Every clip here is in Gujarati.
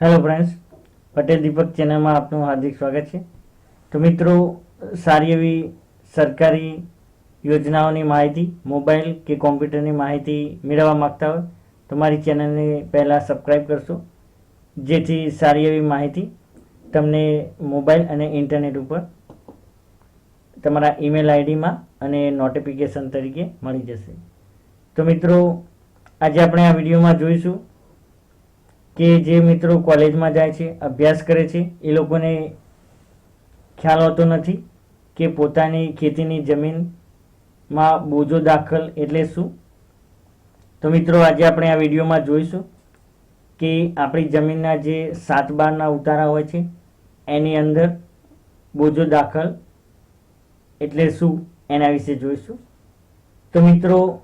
હેલો ફ્રેન્ડ્સ પટેલ દીપક ચેનલમાં આપનું હાર્દિક સ્વાગત છે. તો મિત્રો, સારી એવી સરકારી યોજનાઓની માહિતી, મોબાઈલ કે કોમ્પ્યુટરની માહિતી મેળવવા માગતા હોય, તો મારી ચેનલને પહેલાં સબસ્ક્રાઈબ કરશો. જેથી સારી એવી માહિતી તમને મોબાઈલ અને ઇન્ટરનેટ ઉપર તમારા ઈમેલ આઈડીમાં અને નોટિફિકેશન તરીકે મળી જશે. તો મિત્રો, આજે આપણે આ વિડીયોમાં જોઈશું કે જે મિત્રો કોલેજમાં જાય છે, અભ્યાસ કરે છે, એ લોકોને ખ્યાલ હોતો નથી કે પોતાની ખેતીની જમીનમાં બોજો દાખલ એટલે શું? તો મિત્રો, આજે આપણે આ વિડીયોમાં જોઈશું કે આપણી જમીનના જે સાત બારના ઉતારા હોય છે, એની અંદર બોજો દાખલ એટલે શું? એના વિશે જોઈશું. તો મિત્રો,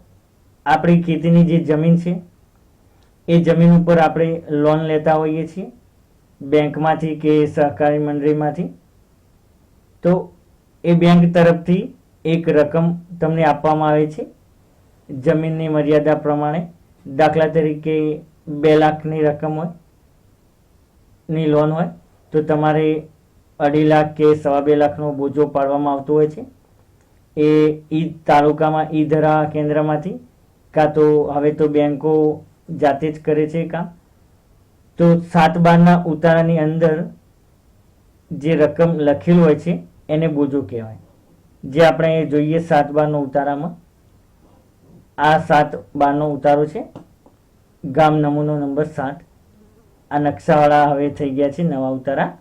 આપણી ખેતીની જે જમીન છે એ જમીન ઉપર આપણે લોન લેતા હોઈએ છીએ, બેંકમાંથી કે સહકારી મંડળીમાંથી. તો એ બેંક તરફથી એક રકમ તમને આપવામાં આવે છે. જમીનની મર્યાદા પ્રમાણે દાખલા તરીકે બે લાખની રકમ હોય, ની લોન હોય, તો તમારે અઢી લાખ કે સવા બે લાખનો બોજો પાડવામાં આવતો હોય છે. એ ઈ તાલુકામાં ઈ ધરા કેન્દ્રમાંથી, કાં તો હવે તો બેંકો જાતે જ કરે છે કામ. તો સાત બારના ઉતારાની અંદર જે રકમ લખેલ હોય છે, એને બોજો કહેવાય. જે આપણે જોઈએ સાત બારનો ઉતારામાં, આ સાત બારનો ઉતારો છે. ગામ નમૂનો નંબર સાત. આ નકશાવાળા હવે થઈ ગયા છે નવા ઉતારા.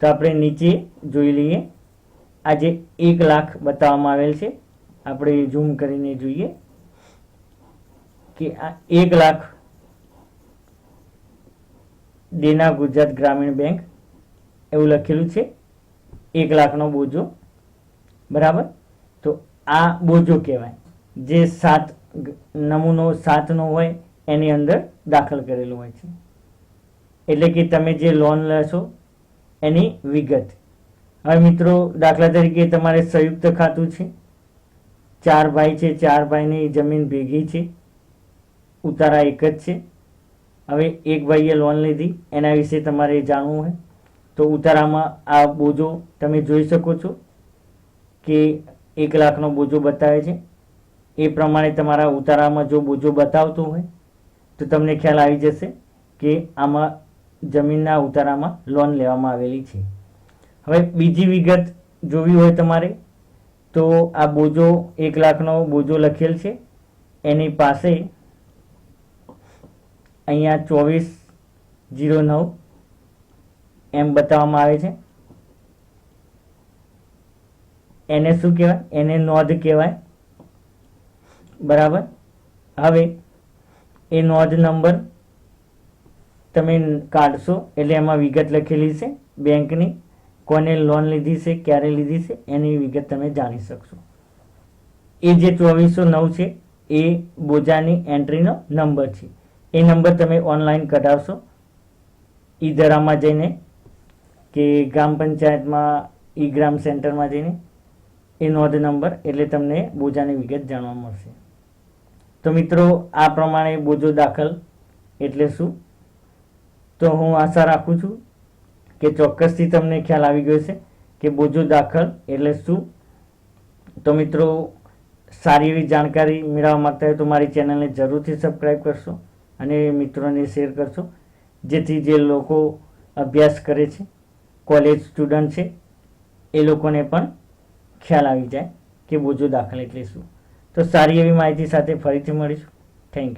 તો આપણે નીચે જોઈ લઈએ. આ જે એક લાખ બતાવવામાં આવેલ છે. આપણે ઝૂમ કરીને જોઈએ કે આ એક લાખ દેના ગુજરાત ગ્રામીણ બેંક એવું લખેલું છે. એક લાખનો બોજો. બરાબર? તો આ બોજો કહેવાય. જે સાત નમૂનો સાતનો હોય એની અંદર દાખલ કરેલો હોય છે. એટલે કે તમે જે લોન લેશો એની વિગત. હવે મિત્રો, દાખલા તરીકે તમારે સંયુક્ત ખાતું છે. ચાર ભાઈ છે, ચાર ભાઈની જમીન ભેગી છે. ઉતારા એક જ છે. હવે એક ભાઈએ લોન લીધી, એના વિશે તમારે જાણવું હોય. તો ઉતારામાં આ બોજો તમે જોઈ શકો છો કે એક લાખનો બોજો બતાવે છે. એ પ્રમાણે તમારા ઉતારામાં જો બોજો બતાવતો હોય, તો તમને ખ્યાલ આવી જશે કે આમાં જમીનના ઉતારામાં લોન લેવામાં આવેલી છે. હવે બીજી વિગત જોવી હોય તમારે, તો આ બોજો એક લાખનો બોજો લખેલ છે. એની પાસે અહીંયા ચોવીસ જીરો નવ એમ બતાવવામાં આવે છે. એને શું કહેવાય? એને નોંધ કહેવાય. બરાબર? હવે એ નોંધ નંબર તમે કાઢશો એટલે એમાં વિગત લખેલી છે બેંકની. કોને લોન લીધી છે, ક્યારે લીધી છે, એની વિગત તમે જાણી શકશો. એ જે ચોવીસો નવ છે એ બોજાની એન્ટ્રીનો નંબર છે. એ નંબર તમે ઓનલાઈન કઢાવશો. ઈ ધરામાં જઈને કે ગ્રામ પંચાયતમાં, ઈ ગ્રામ સેન્ટરમાં જઈને એ નોંધ નંબર એટલે તમને બોજાની વિગત જાણવા મળશે. તો મિત્રો, આ પ્રમાણે બોજો દાખલ એટલે શું? તો હું આશા રાખું છું કે ચોક્કસથી તમને ખ્યાલ આવી ગયો છે કે બોજો દાખલ એટલે શું? તો મિત્રો, સારી એવી જાણકારી મેળવવા માગતા હોય તો મારી ચેનલને જરૂરથી સબસ્ક્રાઈબ કરશો. અને મિત્રોને શેર કરશો. જેથી જે લોકો અભ્યાસ કરે છે કોલેજ સ્ટુડન્ટ છે, એ લોકોને પણ ખ્યાલ આવી જાય કે બોજો દાખલ એટલે શું. તો સારી એવી માહિતી સાથે ફરીથી મળીશું.